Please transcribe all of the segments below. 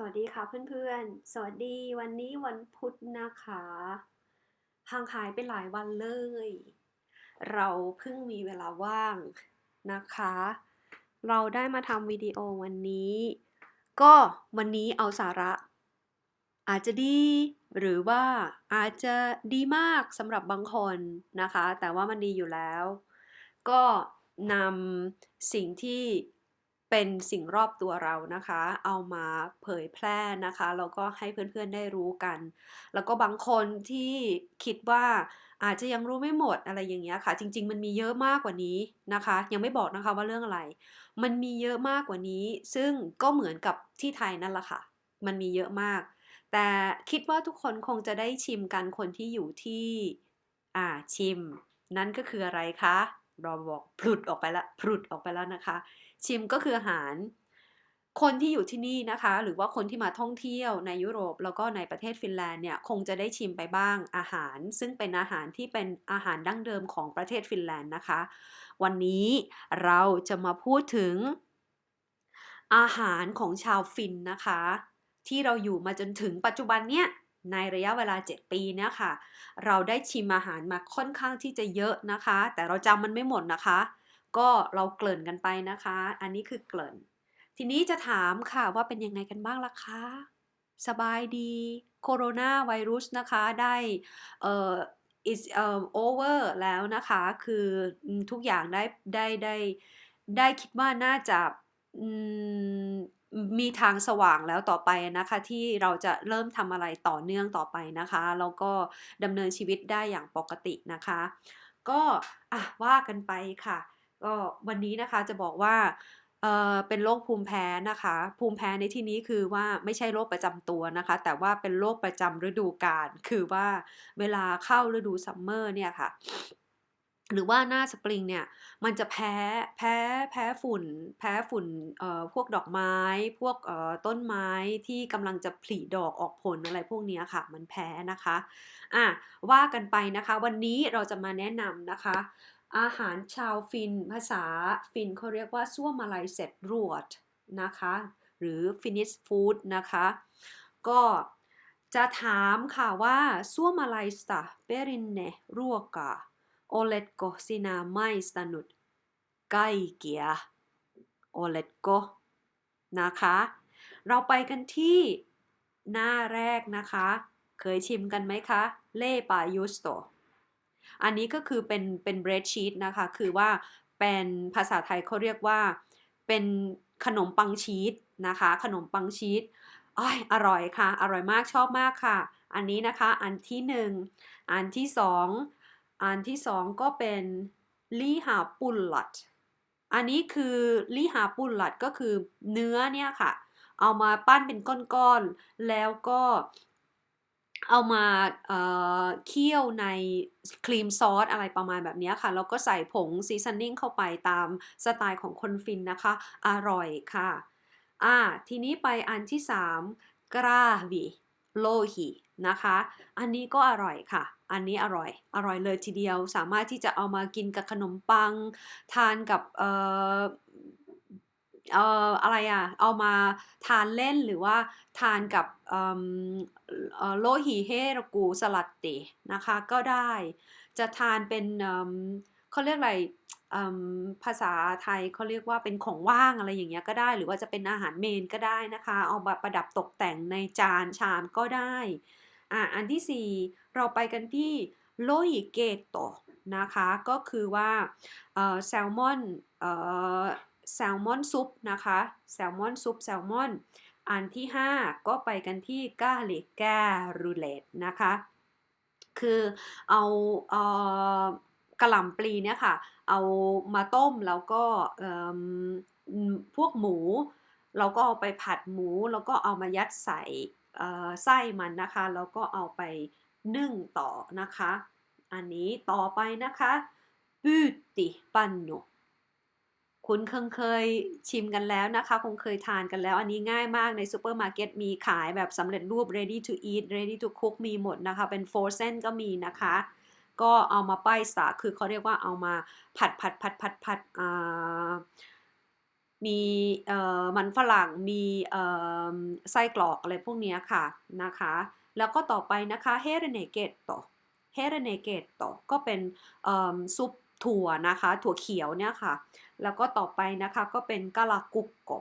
สวัสดีค่ะเพื่อนๆ สวัสดีวันนี้วันพุธนะคะ ห่างหายไปหลายวันเลย เราเพิ่งมีเวลาว่างนะคะ เราได้มาทำวิดีโอวันนี้ ก็วันนี้เอาสาระ อาจจะดี หรือว่าอาจจะดีมากสำหรับบางคนนะคะ แต่ว่ามันดีอยู่แล้ว ก็นำสิ่งที่ เป็นสิ่งรอบตัวเรานะคะ เอามาเผยแพร่นะคะ แล้วก็ให้เพื่อนๆได้รู้กัน แล้วก็บางคนที่คิดว่าอาจจะยังรู้ไม่หมดอะไรอย่างเงี้ยค่ะ จริง ๆ มันมีเยอะมากกว่านี้นะคะ ยังไม่บอกนะคะว่าเรื่องอะไร มันมีเยอะมากกว่านี้ ซึ่งก็เหมือนกับที่ไทยนั่นแหละค่ะ มันมีเยอะมาก แต่คิดว่าทุกคนคงจะได้ชิมกันคนที่อยู่ที่ อ่าชิม นั่นก็คืออะไรคะ ราบอกพลุดออกไปละพลุดออกไปแล้วนะคะ ชิมก็คืออาหาร คนที่อยู่ที่นี่นะคะ หรือว่าคนที่มาท่องเที่ยวในยุโรปแล้วก็ในประเทศฟินแลนด์เนี่ยคงจะได้ชิมไปบ้างอาหาร ซึ่งเป็นอาหารที่เป็นอาหารดั้งเดิมของประเทศฟินแลนด์นะคะ วันนี้เราจะมาพูดถึง อาหารของชาวฟินนะคะ ที่เราอยู่มาจนถึงปัจจุบันเนี่ย ในระยะเวลา 7 ปีเนี่ยค่ะ เราได้ชิมอาหารมาค่อนข้างที่จะเยอะนะคะ แต่เราจำมันไม่หมดนะคะ ก็เราเกริ่นกันไปนะคะ อันนี้คือเกริ่น ทีนี้จะถามค่ะว่าเป็นยังไงกันบ้างล่ะคะสบายดีโคโรนาไวรัสนะคะได้เอ่อ is um, over แล้วนะคะ คือทุกอย่างได้ได้ได้ได้คิดว่าน่าจะ มีทางสว่างแล้วต่อไปนะคะ ที่เราจะเริ่มทำอะไรต่อเนื่องต่อไปนะคะแล้วก็ดำเนินชีวิตได้อย่างปกตินะคะ ก็อะว่ากันไปค่ะ ก็วันนี้นะคะจะบอกว่าเอ่อเป็นโรคภูมิแพ้นะคะ ภูมิแพ้ในที่นี้คือว่าไม่ใช่โรคประจำตัวนะคะ แต่ว่าเป็นโรคประจำฤดูกาลคือว่าเวลาเข้าฤดูซัมเมอร์เนี่ยค่ะ หรือว่าหน้าสปริงเนี่ยมันจะแพ้แพ้แพ้ฝุ่น แพ้ฝุ่นเอ่อพวกดอกไม้ พวกเอ่อต้นไม้ที่กำลังจะผลิดอกออกผลอะไรพวกนี้ค่ะ มันแพ้นะคะอะว่ากันไปนะคะ วันนี้เราจะมาแนะนำนะคะ อาหารชาวฟินภาษาฟินเขาเรียกว่าซั่วมาลายเซตรวดนะคะ หรือฟินิชฟู้ดนะคะ ก็จะถามค่ะว่าซั่วมาลายสตาเปรินเนรัวกา โอเลตโกซินาไมสตานุดไกเกียโอเลตโกนะคะ เราไปกันที่หน้าแรกนะคะ เคยชิมกันไหมคะ เล่ปายุสโต อันนี้ก็คือเป็นเป็นเบรดชีสนะคะ คือว่าเป็นภาษาไทยเขาเรียกว่า เป็นขนมปังชีสนะคะ ขนมปังชีสอ้ยอร่อยค่ะ อร่อยมากชอบมากค่ะ อันนี้นะคะ อันที่หนึ่ง อันที่สอง อันที่สองก็เป็นลีหาปุลลัดอันนี้คือลีหาปุลลัดก็คือเนื้อเนี่ยค่ะ เอามาปั้นเป็นก้อนๆ แล้วก็เอามาเเคี่ยวในครีมซอสอะไรประมาณแบบนี้ค่ะ แล้วก็ใส่ผงซีซันนิ่งเข้าไปตามสไตล์ของคนฟินนะคะ อร่อยค่ะอ่าทีนี้ไปอันที่3กราวีโลหินะคะ อันนี้ก็อร่อยค่ะ อันนี้อร่อย อร่อยเลยทีเดียว สามารถที่จะเอามากินกับขนมปัง ทานกับเอ่อเอ่ออะไรอะ เอามาทานเล่นหรือว่าทานกับโลหิเฮรกูสลัดเตนะคะก็ได้ จะทานเป็นเขาเรียกอะไรภาษาไทยเขาเรียกว่าเป็นของว่างอะไรอย่างเงี้ยก็ได้ หรือว่าจะเป็นอาหารเมนก็ได้นะคะ เอามาประดับตกแต่งในจานชามก็ได้ อะอันที่ 4 เราไปกันที่โลหิเกโตะนะคะ ก็คือว่าแซลมอนแซลมอนซุปนะคะแซลมอนซุปแซลมอนอันที่ 5 ก็ไปกันที่กาลิการูเลตนะคะ คือเอาเออกระหล่ำปลีเนี่ยค่ะ เอามาต้มแล้วก็พวกหมู เราก็เอาไปผัดหมู แล้วก็เอามายัดใส่ ไส้มันนะคะแล้วก็เอาไปนึ่งต่อนะคะ อันนี้ต่อไปนะคะบูติปันโนคุณคงเคยชิมกันแล้วนะคะ คงเคยทานกันแล้ว อันนี้ง่ายมากในซูเปอร์มาร์เก็ตมีขายแบบสำเร็จรูป ready to eat ready to cook มีหมดนะคะ เป็น frozen ก็มีนะคะ ก็เอามาป้ายสาคือเขาเรียกว่าเอามาผัดผัดผัดผัดผัดอ่า มีมันฝรั่งมีไส้กรอกอะไรพวกนี้ค่ะนะคะ แล้วก็ต่อไปนะคะเฮเรเนเกตโตเฮเรเนเกตโตก็เป็นซุปถั่วนะคะ ถั่วเขียวเนี่ยค่ะ แล้วก็ต่อไปนะคะก็เป็นกะลากุกโก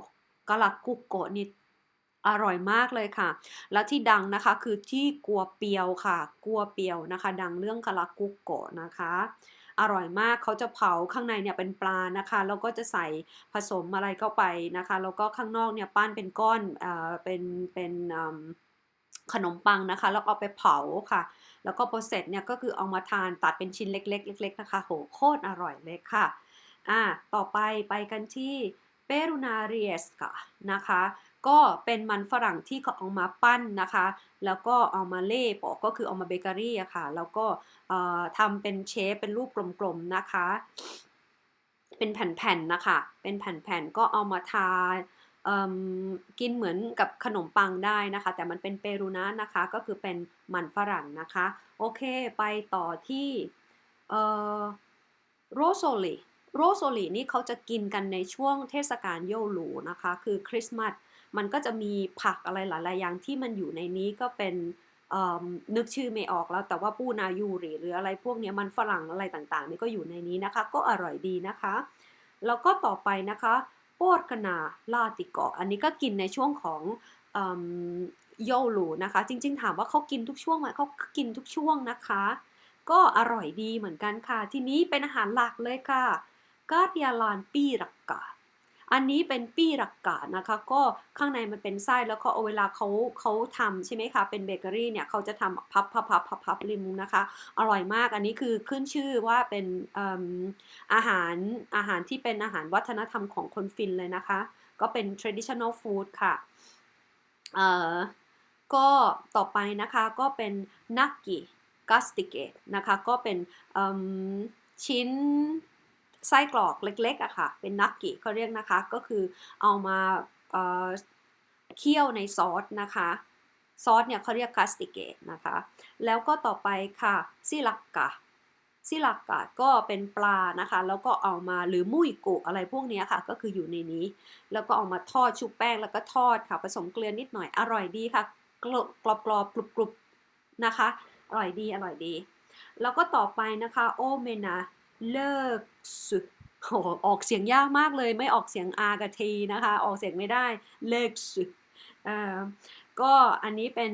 กะลากุกโกนี่อร่อยมากเลยค่ะ แล้วที่ดังนะคะคือที่กัวเปียวค่ะ กัวเปียวนะคะ ดังเรื่องกะลากุกโกนะคะ อร่อยมากเขาจะเผาข้างในเนี่ยเป็นปลานะคะแล้วก็จะใส่ผสมอะไรเข้าไปนะคะแล้วก็ข้างนอกเนี่ยปั้นเป็นก้อนเอ่อเป็นเป็นขนมปังนะคะแล้วเอาไปเผาค่ะ แล้วก็พอเซสเนี่ยก็คือเอามาทานตัดเป็นชิ้นเล็ก ๆ เล็ก ๆ นะคะ โหโคตรอร่อยเลยค่ะอ่าต่อไปไปกันที่เปรูนาเรียสค่ะนะคะ ก็เป็นมันฝรั่งที่เขาเอามาปั้นนะคะ แล้วก็เอามาเล่ปอกก็คือเอามาเบเกอรี่อะค่ะ แล้วก็ทำเป็นเชฟเป็นรูปกลมๆนะคะ เป็นแผ่นๆนะคะ เป็นแผ่นๆก็เอามาทากินเหมือนกับขนมปังได้นะคะ แต่มันเป็นเปรูนะนะคะ ก็คือเป็นมันฝรั่งนะคะ โอเคไปต่อที่โรโซลีโรโซลีนี่เขาจะกินกันในช่วงเทศกาลโยลูนะคะ คือคริสต์มาส มันก็จะมีผักอะไรหลายๆอย่างที่มันอยู่ในนี้ก็เป็นนึกชื่อไม่ออกแล้ว แต่ว่าปูนายูริหรืออะไรพวกนี้มันฝรั่งอะไรต่างๆนี่ก็อยู่ในนี้นะคะ ก็อร่อยดีนะคะ แล้วก็ต่อไปนะคะโปรกนาลาติกอันนี้ก็กินในช่วงของโยลูนะคะ จริงๆ ถามว่าเขากินทุกช่วงไหมเขากินทุกช่วงนะคะ ก็อร่อยดีเหมือนกันค่ะ ทีนี้เป็นอาหารหลักเลยค่ะกาเดียลานปีรักกา อันนี้เป็นปี้รักกานะคะ ก็ข้างในมันเป็นไส้แล้วก็เอาเวลาเขาเขาทำใช่ไหมคะ เป็นเบเกอรี่เนี่ยเขาจะทำพับพับพับพับพับริมนะคะ อร่อยมากอันนี้คือขึ้นชื่อว่าเป็นอาหารอาหารที่เป็นอาหารวัฒนธรรมของคนฟินเลยนะคะ ก็เป็น traditional food ค่ะเอ่อก็ต่อไปนะคะก็เป็นนักกิกัสติเกตนะคะ ก็เป็นชิ้น ไส้กรอกเล็กๆอะค่ะ เป็นนักกิเขาเรียกนะคะ ก็คือเอามาเคี่ยวในซอสนะคะซอสเนี่ยเขาเรียกกัสติเกตนะคะ แล้วก็ต่อไปค่ะซิลักกะซิลักกะก็เป็นปลานะคะ แล้วก็เอามาหรือมุยกุอะไรพวกนี้ค่ะ ก็คืออยู่ในนี้ แล้วก็เอามาทอดชุบแป้งแล้วก็ทอดค่ะ ผสมเกลือนิดหน่อยอร่อยดีค่ะ กรอบกรอบกรอบกรุบกรุบนะคะ อร่อยดีอร่อยดี แล้วก็ต่อไปนะคะ โอเมนา เลิกสุโหออกเสียงยากมากเลย ไม่ออกเสียง R กับ T นะคะ ออกเสียงไม่ได้เลิกสุเอ่อก็อันนี้เป็น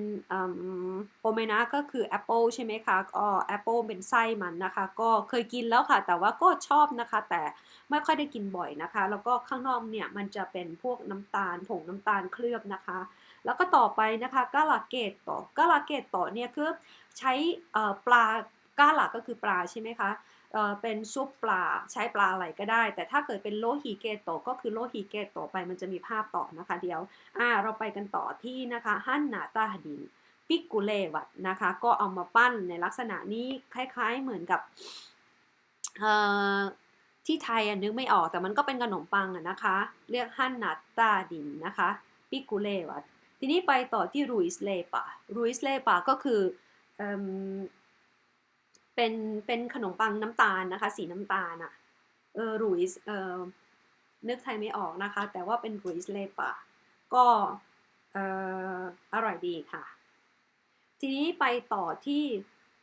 โอเมนาก็คือแอปเปิลใช่ไหมคะก็แอปเปิลเป็นไส้มันนะคะ ก็เคยกินแล้วค่ะ แต่ว่าก็ชอบนะคะ แต่ไม่ค่อยได้กินบ่อยนะคะ แล้วก็ข้างนอกเนี่ยมันจะเป็นพวกน้ำตาล ผงน้ำตาลเคลือบนะคะ แล้วก็ต่อไปนะคะกาลาเกตต่อกาลาเกตต่อเนี่ยคือใช้ปลากาลาก็คือปลาใช่ไหมคะ เอ่อเป็นซุปปลาใช้ปลาอะไรก็ได้ แต่ถ้าเกิดเป็นโลฮิเกโตก็คือโลฮิเกโตไปมันจะมีภาพต่อนะคะเดี๋ยวอ่าเราไปกันต่อที่นะคะฮันนาตาดินปิกุเลวัตนะคะก็เอามาปั้นในลักษณะนี้คล้ายๆเหมือนกับเอ่อที่ไทยนึกไม่ออกแต่มันก็เป็นขนมปังอะนะคะ เรียกฮันนาตาดินนะคะปิกุเลวัตทีนี้ไปต่อที่รูอิสเลปารูอิสเลปาก็คือ เป็นเป็นขนมปังน้ำตาลนะคะ สีน้ำตาลอะเออรุยส์เออนึกไทยไม่ออกนะคะ แต่ว่าเป็นรุยส์เลปะก็เอออร่อยดีค่ะ ทีนี้ไปต่อที่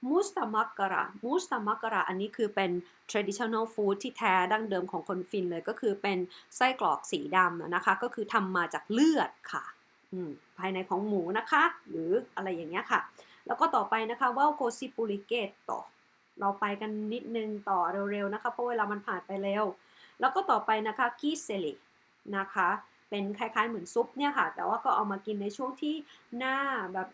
มูสตามักกะระมูสตามักกะระอันนี้คือเป็น traditional food ที่แท้ดั้งเดิมของคนฟินเลยก็คือเป็นไส้กรอกสีดำนะคะ ก็คือทำมาจากเลือดค่ะอืมภายในของหมูนะคะ หรืออะไรอย่างเงี้ยค่ะ แล้วก็ต่อไปนะคะว่าโกซิปุริเกตต่อ เราไปกันนิดนึงต่อเร็วๆนะคะเพราะเวลามันผ่านไปเร็ว แล้วก็ต่อไปนะคะกีเซลินะคะเป็นคล้ายๆเหมือนซุปเนี่ยค่ะ แต่ว่าก็เอามากินในช่วงที่หน้าแบบ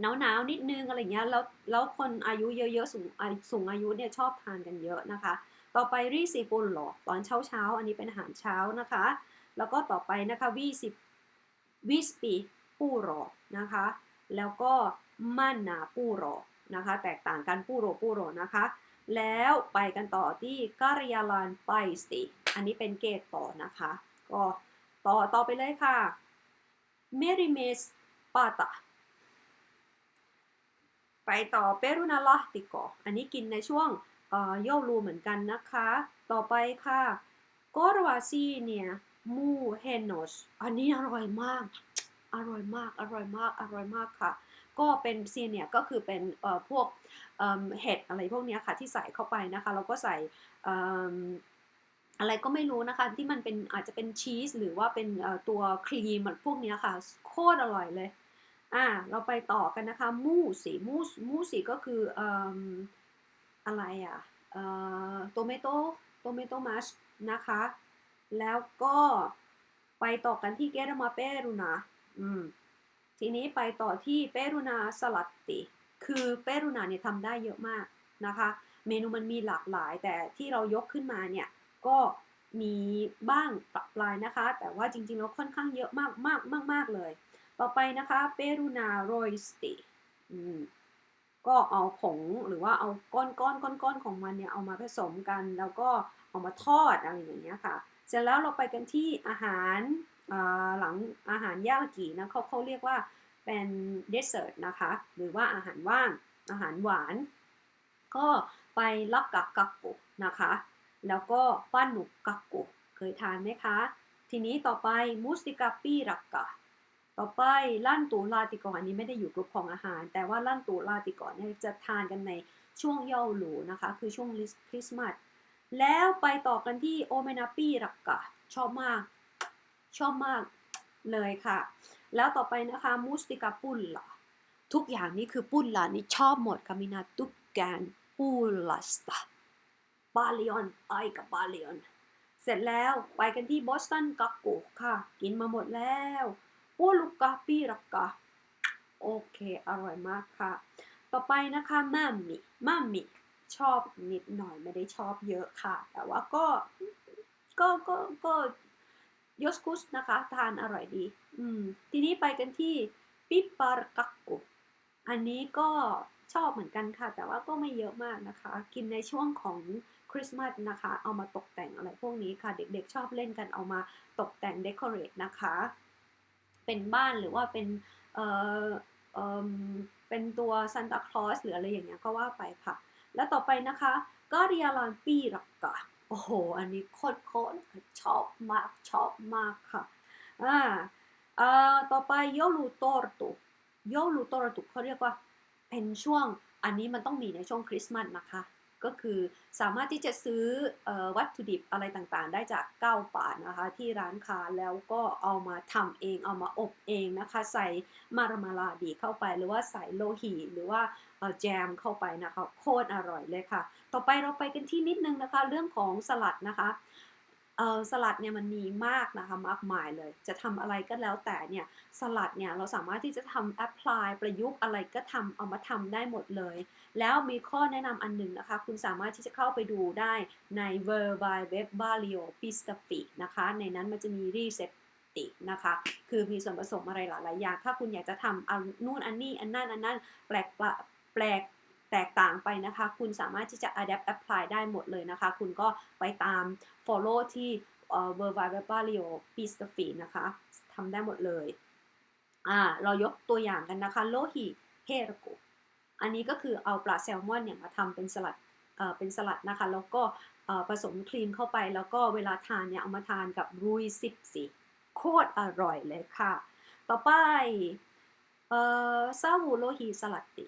หนาวหนาวๆนิดนึงอะไรเงี้ยแล้วแล้วคนอายุเยอะๆสูงอาสูงอายุเนี่ยชอบทานกันเยอะนะคะ ต่อไปรีซีปุลหลอตอนเช้าเช้าๆอันนี้เป็นอาหารเช้านะคะ แล้วก็ต่อไปนะคะวีสิวิสปีปูโรนะคะ แล้วก็มันนาปูโร นะคะ แตกต่างกันปูโรปูโรนะคะ แล้วไปกันต่อที่การยาลานไปสติอันนี้เป็นเกตต่อนะคะ ก็ต่อต่อไปเลยค่ะเมริเมสปาตาไปต่อเปรุนาลาติโกอันนี้กินในช่วงเอ่อโยลูเหมือนกันนะคะ ต่อไปค่ะกอรวาซีเนี่ยมูเฮโนสอันนี้อร่อยมาก อร่อยมาก อร่อยมาก อร่อยมากค่ะ ก็เป็นซีเนี่ยก็คือเป็นพวกเห็ดอะไรพวกนี้ค่ะที่ใส่เข้าไปนะคะแล้วก็ใส่อะไรก็ไม่รู้นะคะ ที่มันเป็นอาจจะเป็นชีสหรือว่าเป็นตัวครีมพวกนี้ค่ะ โคตรอร่อยเลยอ่าเราไปต่อกันนะคะมูสีมูสมูสีก็คือออะไรอะเอ่อโตเมโตโตเมโตมัชนะคะ แล้วก็ไปต่อกันที่เกรมาเปรุนาอืม ทีนี้ไปต่อที่เปรุนาสลัดติ คือเปรุนาเนี่ยทำได้เยอะมากนะคะ เมนูมันมีหลากหลาย แต่ที่เรายกขึ้นมาเนี่ยก็มีบ้างปรับปลายนะคะ แต่ว่าจริงๆแล้วค่อนข้างเยอะมากมากมากมากเลย ต่อไปนะคะเปรูนาโรยสติก็เอาผงหรือว่าเอาก้อนก้อนก้อนก้อนของมันเนี่ยเอามาผสมกัน แล้วก็เอามาทอดอะไรอย่างเงี้ยค่ะ เสร็จแล้วเราไปกันที่อาหาร หลังอาหารยากินะเขาเขาเรียกว่าเป็นเดสเซอร์ตนะคะ หรือว่าอาหารว่าง อาหารหวาน ก็ไปลักกักกักกุนะคะ แล้วก็ป้าหนุกกักกุเคยทานไหมคะ ทีนี้ต่อไปมูสติกาปีรักกะต่อไปลั่นตูลาติกอนอันนี้ไม่ได้อยู่กลุ่มของอาหาร แต่ว่าลั่นตูลาติกอนเนี่ยจะทานกันในช่วงเย้าหลูนะคะ คือช่วงคริสต์มาสแล้วไปต่อกันที่โอเมนาปีรักกะชอบมาก ชอบมากเลยค่ะ แล้วต่อไปนะคะมูสติกาปุลล่ะทุกอย่างนี่คือปุลล่ะนี่ชอบหมดคามินาตุกแกนปุลลัสตาบาลิออนไอกับบาลิออนเสร็จแล้วไปกันที่บอสตันกักโกค่ะ กินมาหมดแล้วปูลูกกาปีรักกะโอเค อร่อยมากค่ะ ต่อไปนะคะมัมมี่มัมมี่ชอบนิดหน่อยไม่ได้ชอบเยอะค่ะ แต่ว่าก็ก็ก็ก็ ยสกุสนะคะ ทานอร่อยดี อืม ทีนี้ไปกันที่ปิปาร์กักกุอันนี้ก็ชอบเหมือนกันค่ะ แต่ว่าก็ไม่เยอะมากนะคะ กินในช่วงของคริสต์มาสนะคะ เอามาตกแต่งอะไรพวกนี้ค่ะ เด็กๆชอบเล่นกันเอามาตกแต่งเดคอเรทนะคะ เป็นบ้านหรือว่าเป็น เอ่อเอ่อเป็นตัวซันตาคลอสหรืออะไรอย่างเงี้ยก็ว่าไปค่ะ แล้วต่อไปนะคะกาเรียลานปีรักกะ โอ้โห อันนี้โคตรโคตรชอบมากชอบมากค่ะอ่าเอ่อต่อไปโยลูตอร์ตุโยลูโตรตุเขาเรียกว่าเป็นช่วงอันนี้มันต้องมีในช่วงคริสต์มาสนะคะ ก็คือสามารถที่จะซื้ออวัตถุดิบอะไรต่างๆ ได้จากเก้าป่านะคะ ที่ร้านค้าแล้วก็เอามาทำเองเอามาอบเองนะคะ ใส่มารามาลาดีเข้าไปหรือว่าใส่โลหีหรือว่า แจมเข้าไปนะคะโคตรอร่อยเลยค่ะ ต่อไปเราไปกันที่นิดนึงนะคะ เรื่องของสลัดนะคะสลัดเนี่ยมันมีมากนะคะมากมายเลย จะทำอะไรก็แล้วแต่เนี่ยสลัดเนี่ยเราสามารถที่จะทำแอพพลายประยุกต์อะไรก็ทำเอามาทำได้หมดเลย แล้วมีข้อแนะนำอันหนึ่งนะคะ คุณสามารถที่จะเข้าไปดูได้ใน v e r b i Web b a l i o p i s t a f i นะคะ ในนั้นมันจะมีรีเซปตินะคะ คือมีส่วนผสมอะไรหลายๆอย่าง ถ้าคุณอยากจะทำอันนู่นอันนี้อันนั่นอันนั่นแปลก แปลกแตกต่างไปนะคะ คุณสามารถที่จะ adapt apply ได้หมดเลยนะคะ คุณก็ไปตาม follow ที่เอ่อ v e r b i Web b a l i o p i s t f i นะคะทำได้หมดเลยอ่าเรายกตัวอย่างกันนะคะ โลหิเฮรโกอันนี้ก็คือเอาปลาแซลมอนเนี่ยมาทำเป็นสลัดเอ่อเป็นสลัดนะคะ แล้วก็ผสมครีมเข้าไปแล้วก็เวลาทานเนี่ยเอามาทานกับรุยซิปสีโคตรอร่อยเลยค่ะ ต่อไปเอ่อซาวูโลฮีสลัดติ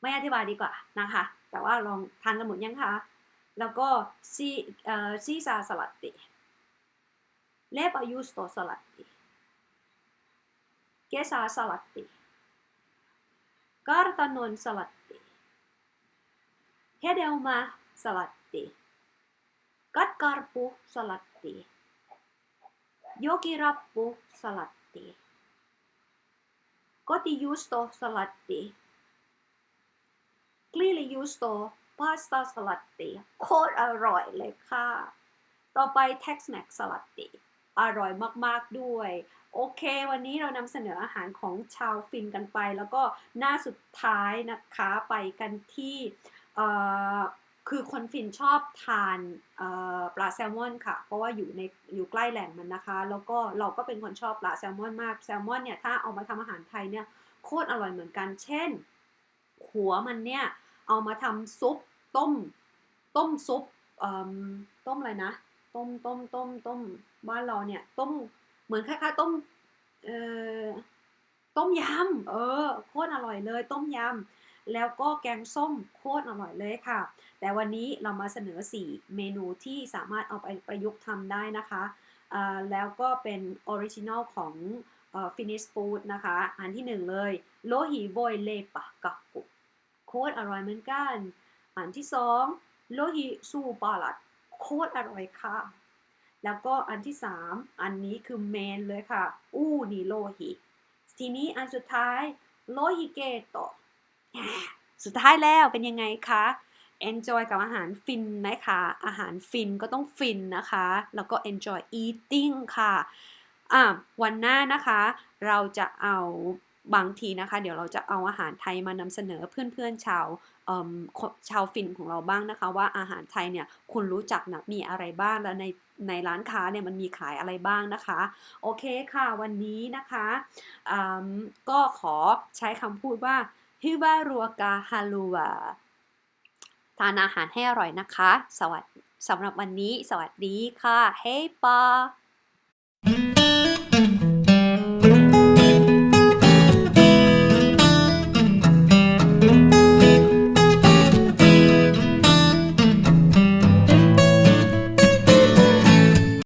ไม่อธิบายดีกว่านะคะ แต่ว่าลองทานกันหมดยังคะ แล้วก็ซีเอ่อซีซาสลัดติเลปอายูสโตสลัดติเกซาสลัดติการตานนสลัดติเฮเดลมาสลัดติกัดการปุสลัดติโยกิรับปุสลัดติกติยูสโตสลัดติ กิริยูสโตพาสตาสลัดตีโคตรอร่อยเลยค่ะ ต่อไป Tex-Mex สลัดติอร่อยมากๆด้วย โอเค วันนี้เรานำเสนออาหารของชาวฟินกันไป แล้วก็หน้าสุดท้ายนะคะไปกันที่คือคนฟินชอบทานปลาแซลมอนค่ะ เพราะว่าอยู่ในอยู่ใกล้แหล่งมันนะคะ แล้วก็เราก็เป็นคนชอบปลาแซลมอนมาก แซลมอนเนี่ยถ้าเอามาทำอาหารไทยเนี่ยโคตรอร่อยเหมือนกัน เช่น หัวมันเนี่ย เอามาทำซุปต้ม ต้มซุปต้มอะไรนะ ต้มต้มต้มต้มบ้านเราเนี่ย ต้มเหมือนคล้ายๆต้มเอ่อต้มยำเออโคตรอร่อยเลย ต้มยำแล้วก็แกงส้มโคตรอร่อยเลยค่ะ แต่วันนี้เรามาเสนอ 4 เมนูที่สามารถเอาไปประยุกต์ทำได้นะคะแล้วก็เป็นออริจินอลของ ฟินิชฟู้ดนะคะ อันที่หนึ่งเลยโลหิโวยเลปะกักกุโคตรอร่อยเหมือนกัน อันที่สองโลหิซูปาลัดโคตรอร่อยค่ะ แล้วก็อันที่สามอันนี้คือเมนเลยค่ะ อู้นีโลหิทีนี้อันสุดท้ายโลหิเกโตสุดท้ายแล้วเป็นยังไงคะ enjoy กับอาหารฟินไหมคะ อาหารฟินก็ต้องฟินนะคะ แล้วก็ enjoy eating ค่ะ อะวันหน้านะคะเราจะเอาบางทีนะคะ เดี๋ยวเราจะเอาอาหารไทยมานำเสนอเพื่อนๆชาวชาวฟินของเราบ้างนะคะ ว่าอาหารไทยเนี่ยคุณรู้จักนะมีอะไรบ้างแล้วในในร้านค้าเนี่ยมันมีขายอะไรบ้างนะคะ โอเคค่ะวันนี้นะคะก็ขอใช้คำพูดว่าฮิบารัวกาฮาลูวาทานอาหารให้อร่อยนะคะ สวัสดีสำหรับวันนี้ สวัสดีค่ะ เฮ้ปา